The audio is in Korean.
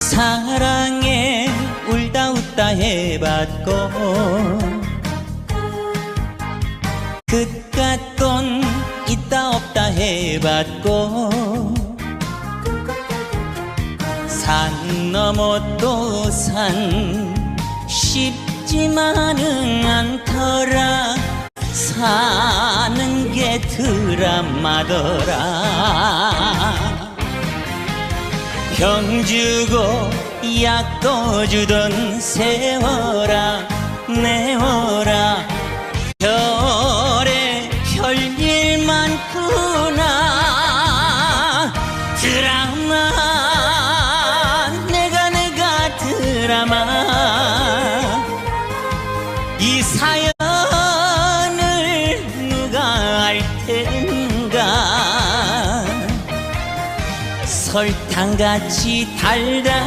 사랑에 울다 웃다 해봤고 그깟 돈 있다 없다 해봤고 산 넘어 또 산 쉽지만은 않더라. 사는 게 드라마더라 병 주고 약도 주던 세워라 내워라 별에 별일 많구나 드라마 내가 내가 드라마. 이 사연을 누가 알텐 설탕같이 달달